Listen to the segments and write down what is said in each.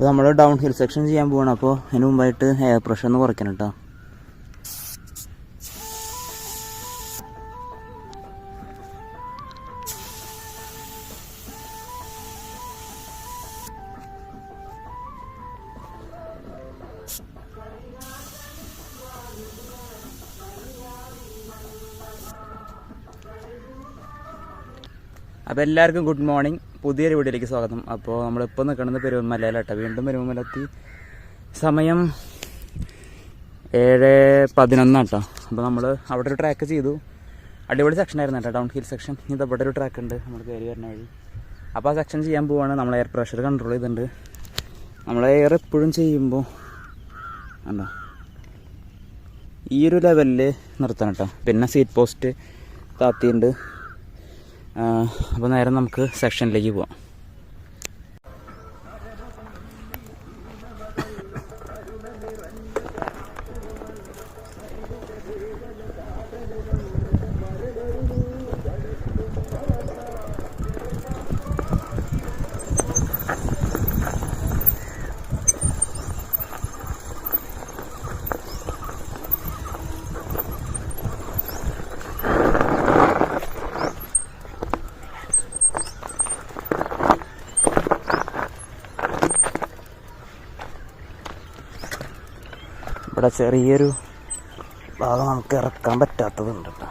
അപ്പോൾ നമ്മൾ down hill section ചെയ്യാൻ പോവാണ്. അപ്പോൾ അതിന് മുമ്പായിട്ട് എയർ പ്രഷർ ഒന്ന് കുറയ്ക്കണം കേട്ടോ അപ്പോൾ എല്ലാവർക്കും ഗുഡ് മോർണിംഗ് പുതിയൊരു വീഡിയോയിലേക്ക് സ്വാഗതം. അപ്പോൾ നമ്മളിപ്പോൾ നിൽക്കുന്നത് പെരുവന്മലയിലാട്ടോ വീണ്ടും പെരുവന്മലത്തി സമയം ഏഴ് പതിനൊന്നാട്ടോ. അപ്പോൾ നമ്മൾ അവിടെ ഒരു ട്രാക്ക് ചെയ്തു. അടിപൊളി സെക്ഷൻ ആയിരുന്നു കേട്ടോ ഡൗൺ ഹിൽ സെക്ഷൻ ഇത് അവിടെ ഒരു ട്രാക്ക് ഉണ്ട്. നമ്മൾ കയറി വരുന്ന വഴി. അപ്പോൾ ആ സെക്ഷൻ ചെയ്യാൻ പോവാണ്. നമ്മൾ എയർ പ്രഷർ കൺട്രോൾ ചെയ്തിട്ടുണ്ട്. നമ്മൾ എയർ എപ്പോഴും ചെയ്യുമ്പോൾ ഉണ്ടോ ഈ ഒരു ലെവലിൽ നിർത്തണം കേട്ടോ. പിന്നെ സീറ്റ് പോസ്റ്റ് താത്തിയുണ്ട്. അപ്പോൾ നേരെ നമുക്ക് സെക്ഷനിലേക്ക് പോവാം. ഇവിടെ ചെറിയൊരു ഭാഗം നമുക്ക് ഇറക്കാൻ പറ്റാത്തതുണ്ട് കേട്ടോ.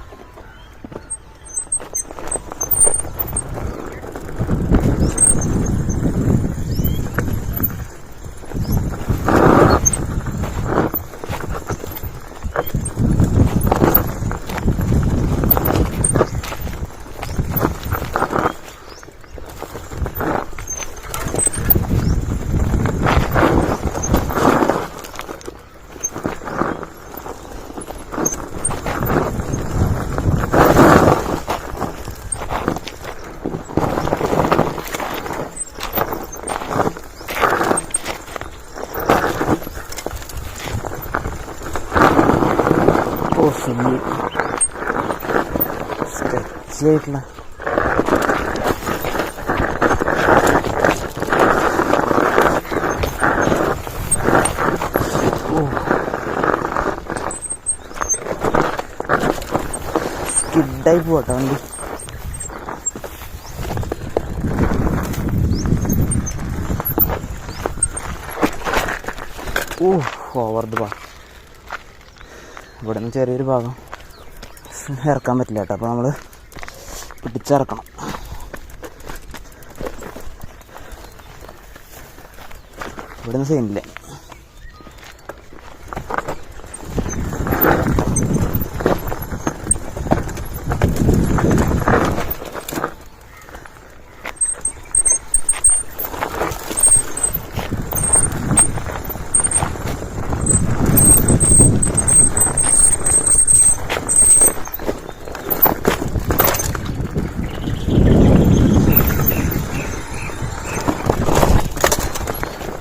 ഓ ഫുള്ളി സ്കെച്ച് ആയിട്ടുള്ള സ്കിഡായി പോട്ടെ വണ്ടി ഓ ഓവർ ദ ബാ ഇവിടെ നിന്ന് ചെറിയൊരു ഭാഗം ഇറക്കാൻ പറ്റില്ല കേട്ടോ. അപ്പോൾ നമ്മൾ പിടിച്ചിറക്കണം. ഇവിടെ നിന്ന്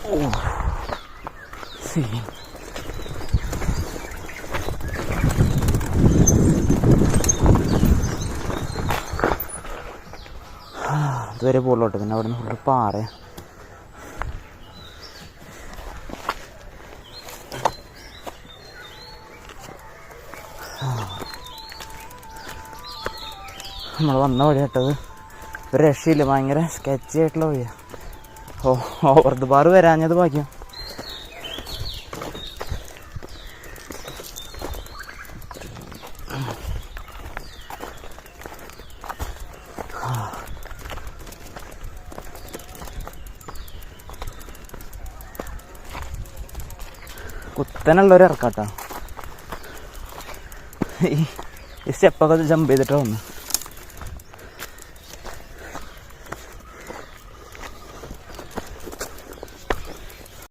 സീനില്ല Sí. ഇതുവരെ പോലോട്ടെ പിന്നെ അവിടെ നിന്ന് ഫുള്ള് പാറ നമ്മൾ വന്ന വഴി കേട്ടത് ഒരു രക്ഷയില്ല ഭയങ്കര സ്കെച്ച് ആയിട്ടുള്ള വഴിയാ ഓ ഓവർ ദ ബാർ വരാഞ്ഞത് ഭാഗ്യം. കുത്തനുള്ളൊരു ഇറക്കാട്ടോ. ഈ സ്റ്റെപ്പൊക്കെ ജമ്പ് ചെയ്തിട്ടാണ് വന്നു.